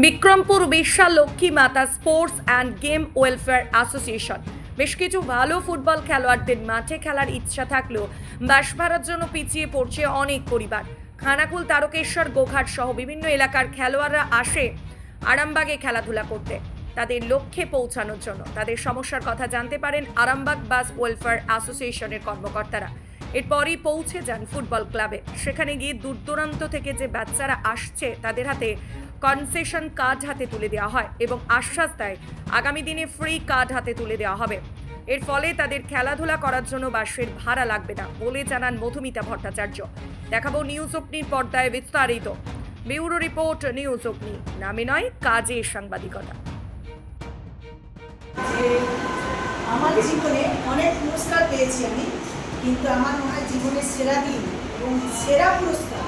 Bikrampur বিশ্বা Lakshmi Mata sports and game welfare association. বেশ কিছু ভালো ফুটবল খেলোয়াড়দের মাঠে খেলার ইচ্ছা থাকলেও বাস ভাড়ার জন্য পিছিয়ে পড়ছে অনেক পরিবার। খানাকুল, তারকেশ্বর, গোঘাট সহ বিভিন্ন এলাকার খেলোয়াড়রা আসে আরামবাগে খেলাধুলা করতে। তাদের লক্ষ্যে পৌঁছানোর জন্য। তাদের সমস্যার কথা জানতে পারেন আরামবাগ বাস ওয়েলফেয়ার অ্যাসোসিয়েশনের কর্মকর্তারা। এরপরই পৌঁছে যান ফুটবল ক্লাবে। সেখানে গিয়ে দূর দূরান্ত থেকে যে বাচ্চারা আসছে, তাদের হাতে কনসেশন কার্ড হাতে তুলে দেওয়া হয় এবং আশ্বাস দেয় আগামী দিনে ফ্রি কার্ড হাতে তুলে দেওয়া হবে। এর ফলে তাদের খেলাধুলা করার জন্য বাসের ভাড়া লাগবে না বলে জানান মধুমিতা ভট্টাচার্য। দেখাবো নিউজ অগ্নির পর্দায় বিস্তারিত। ব্যুরো রিপোর্ট নিউজ অগ্নি। নামে নয়, কাজে সাংবাদিকতা। আমার জীবনে অনেক পুরস্কার পেয়েছি আমি, কিন্তু আমার মনে হয় জীবনের সেরা দিন এবং সেরা পুরস্কার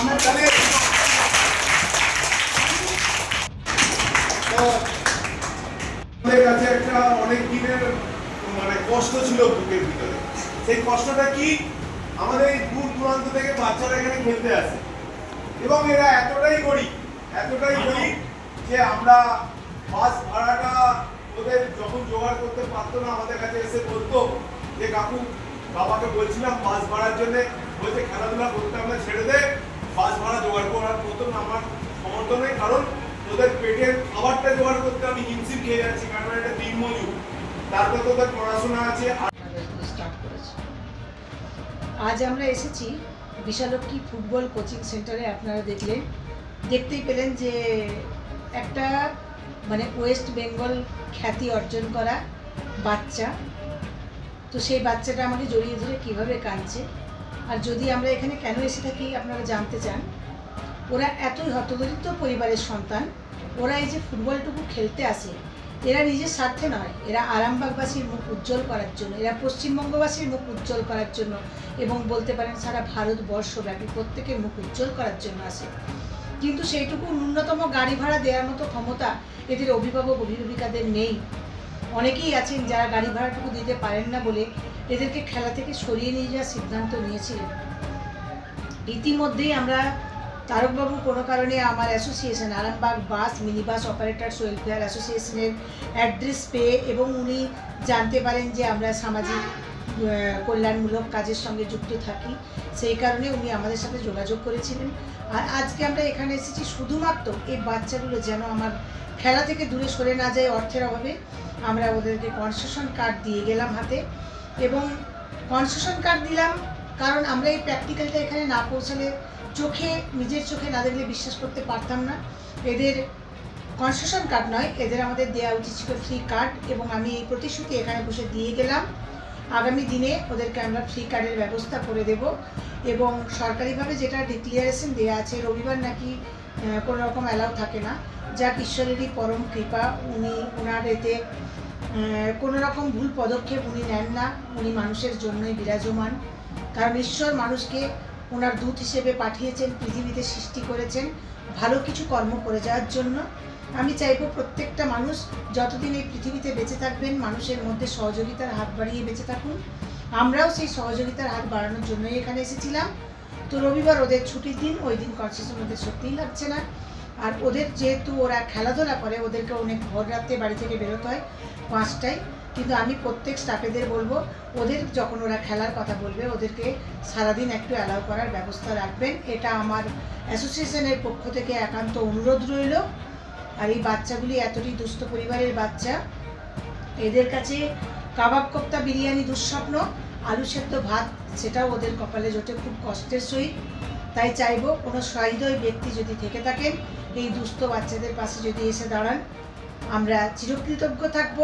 আমার মানে সেই কষ্টটা কি? আমাদের এই দূর দূরান্ত থেকে বাচ্চারা এখানে খেলতে আসে। এবং এরা এতটাই গরিব এতটাই গরিব যে আমরা বাস ভাড়াটা ওদের যখন জোগাড় করতে পারতো না, আমাদের কাছে এসে বলতো যে, কাকু, বাবাকে বলছিলাম বাস ভাড়ার জন্য, বলছে খেলাধুলা করতে আমরা ছেড়ে দে, বাস ভাড়া জোগাড় করার মতন আমার সমর্থ নেই কারণ তোদের পেটের খাবারটা জোগাড় করতে আমি খেয়ে যাচ্ছি, কারণ এটা তারপর তোদের পড়াশোনা আছে আজ আমরা এসেছি বিশালক্ষী ফুটবল কোচিং সেন্টারে, আপনারা দেখলেন দেখতেই পেলেন যে একটা মানে ওয়েস্ট বেঙ্গল খ্যাতি অর্জন করা বাচ্চা। তো সেই বাচ্চাটা আমাকে জড়িয়ে ধরে কীভাবে কাঁদছে, আর যদি আমরা এখানে কেন এসে থাকি, আপনারা জানতে চান। ওরা এতই হতদরিদ্র পরিবারের সন্তান ওরা এই যে ফুটবলটুকু খেলতে আসে, এরা নিজের স্বার্থে নয়, এরা আরামবাগবাসীর মুখ উজ্জ্বল করার জন্য, এরা পশ্চিমবঙ্গবাসীর মুখ উজ্জ্বল করার জন্য এবং বলতে পারেন সারা ভারতবর্ষব্যাপী প্রত্যেকের মুখ উজ্জ্বল করার জন্য আসে। কিন্তু সেইটুকু ন্যূনতম গাড়ি ভাড়া দেওয়ার মতো ক্ষমতা এদের অভিভাবক অভিভাবিকাদের নেই। অনেকেই আছেন যারা গাড়ি ভাড়াটুকু দিতে পারেন না বলে এদেরকে খেলা থেকে সরিয়ে নিয়ে যাওয়ার সিদ্ধান্ত নিয়েছিলেন। ইতিমধ্যেই আমরা তারকবাবু, কোনো কারণে আমার association Arambagh bus mini bus operators welfare অ্যাসোসিয়েশনের অ্যাড্রেস পেয়ে এবং উনি জানতে পারেন যে আমরা সামাজিক কল্যাণমূলক কাজের সঙ্গে যুক্ত থাকি, সেই কারণে উনি আমাদের সাথে যোগাযোগ করেছিলেন। আর আজকে আমরা এখানে এসেছি শুধুমাত্র এই বাচ্চাগুলো যেন আমার খেলা থেকে দূরে সরে না যায় অর্থের অভাবে। আমরা ওদেরকে কনসেশন কার্ড দিয়ে গেলাম হাতে এবং কনসেশন কার্ড দিলাম কারণ আমরা এই প্র্যাকটিক্যালটা এখানে না পৌঁছালে চোখে, নিজের চোখে না দেখলে বিশ্বাস করতে পারতাম না। এদের কনসেশন কার্ড নয়, এদের আমাদের দেওয়া উচিত ছিল ফ্রি কার্ড এবং আমি এই প্রতিশ্রুতি এখানে বসে দিয়ে গেলাম। আগামী দিনে ওদেরকে আমরা ফ্রি কার্ডের ব্যবস্থা করে দেব এবং সরকারিভাবে যেটা ডিক্লিয়ারেশন দেওয়া আছে, রবিবার নাকি কোনো রকম অ্যালাউ থাকে না। যা ঈশ্বরেরই পরম কৃপা, উনি ওনার এতে কোনো রকম ভুল পদক্ষেপ উনি নেন না, উনি মানুষের জন্যই বিরাজমান। কারণ ঈশ্বর মানুষকে ওনার দূত হিসেবে পাঠিয়েছেন, পৃথিবীতে সৃষ্টি করেছেন, ভালো কিছু কর্ম করে যাওয়ার জন্য। আমি চাইব প্রত্যেকটা মানুষ যতদিন এই পৃথিবীতে বেঁচে থাকবেন, মানুষের মধ্যে সহযোগিতার হাত বাড়িয়ে বেঁচে থাকুন। আমরাও সেই সহযোগিতার হাত বাড়ানোর জন্যই এখানে এসেছিলাম। তো রবিবার ওদের ছুটির দিন, ওই দিন কনসেশন ওদের সত্যিই লাগছে না। আর ওদের যেহেতু ওরা খেলাধুলা করে, ওদেরকে অনেক ভোর রাতে বাড়ি থেকে বেরোতে হয় পাঁচটায়। কিন্তু আমি প্রত্যেক স্টাফেদের বলব, ওদের যখন ওরা খেলার কথা বলবে, ওদেরকে সারাদিন একটু অ্যালাউ করার ব্যবস্থা রাখবেন। এটা আমার অ্যাসোসিয়েশনের পক্ষ থেকে একান্ত অনুরোধ রইল। আর এই বাচ্চাগুলি এতটি দুস্থ পরিবারের বাচ্চা। এদের কাছে কাবাব কোপ্তা বিরিয়ানি দুঃস্বপ্ন, আলু সেদ্ধ ভাত, সেটাও ওদের কপালে জোটে খুব কষ্টের সহিত। তাই চাইব কোনো সহৃদয় ব্যক্তি যদি থেকে থাকেন, এই দুস্থ বাচ্চাদের পাশে যদি এসে দাঁড়ান। আমরা চিরকৃতজ্ঞ থাকব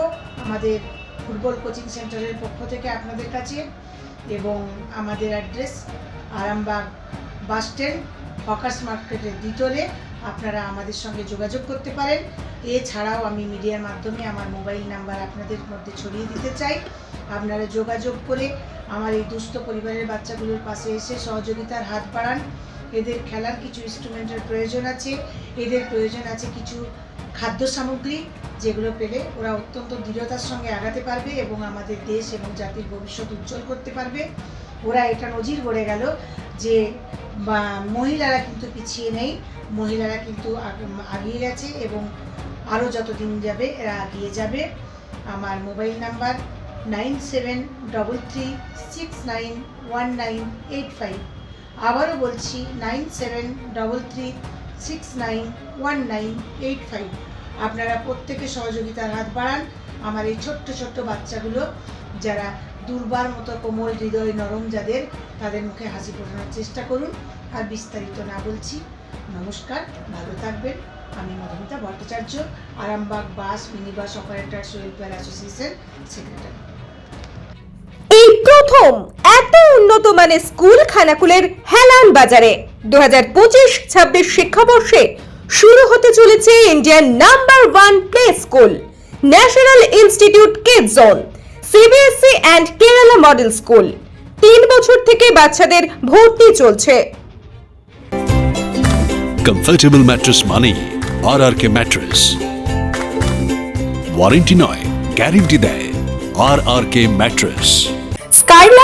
আমাদের ফুটবল কোচিং সেন্টারের পক্ষ থেকে আপনাদের কাছে এবং আমাদের address Arambagh bus stand, hawkers মার্কেটের দ্বিতলে আপনারা আমাদের সঙ্গে যোগাযোগ করতে পারেন। এছাড়াও আমি মিডিয়ার মাধ্যমে আমার মোবাইল নাম্বার আপনাদের মধ্যে ছড়িয়ে দিতে চাই। আপনারা যোগাযোগ করে আমার এই দুস্থ পরিবারের বাচ্চাগুলোর পাশে এসে সহযোগিতার হাত বাড়ান। এদের খেলার কিছু ইনস্ট্রুমেন্টের প্রয়োজন আছে। এদের প্রয়োজন আছে কিছু খাদ্য সামগ্রী যেগুলো পেলে ওরা অত্যন্ত দৃঢ়তার সঙ্গে আগাতে পারবে এবং আমাদের দেশ এবং জাতির ভবিষ্যৎ উজ্জ্বল করতে পারবে। ওরা এটা নজির গড়ে গেল যে, বা মহিলারা কিন্তু পিছিয়ে নেই, মহিলারা কিন্তু আগিয়ে গেছে এবং আরও যতদিন যাবে এরা এগিয়ে যাবে। আমার mobile number nine seven double three six nine one nine eight five. আবারও বলছি, nine seven double three six nine one nine eight five আপনারা প্রত্যেকে সহযোগিতার হাত বাড়ান। আমার এই ছোট্ট ছোট্ট বাচ্চাগুলো, যারা দুর্বার মতো কোমল হৃদয় নরম যাদের, তাদের মুখে হাসি ফোটানোর চেষ্টা করুন। আর বিস্তারিত না বলছি, নমস্কার, ভালো থাকবেন। আমি Madhumita Bhattacharya, Arambagh bus mini bus operators welfare association secretary. প্রথম এত উন্নত মানের স্কুল খানাকুলের হেলান বাজারে। দু হাজার পঁচিশ ছাব্বিশ শিক্ষাবর্ষে শুরু হতে চলেছে Indian number one play school national institute kid zone CBSE and Kerala model school তিন বছর থেকে বাচ্চাদের ভর্তি চলছে। কমফর্টেবল ম্যাট্রেস মানেই R R K mattress warranty নয় গ্যারেন্টি দেয় R R K mattress Skylark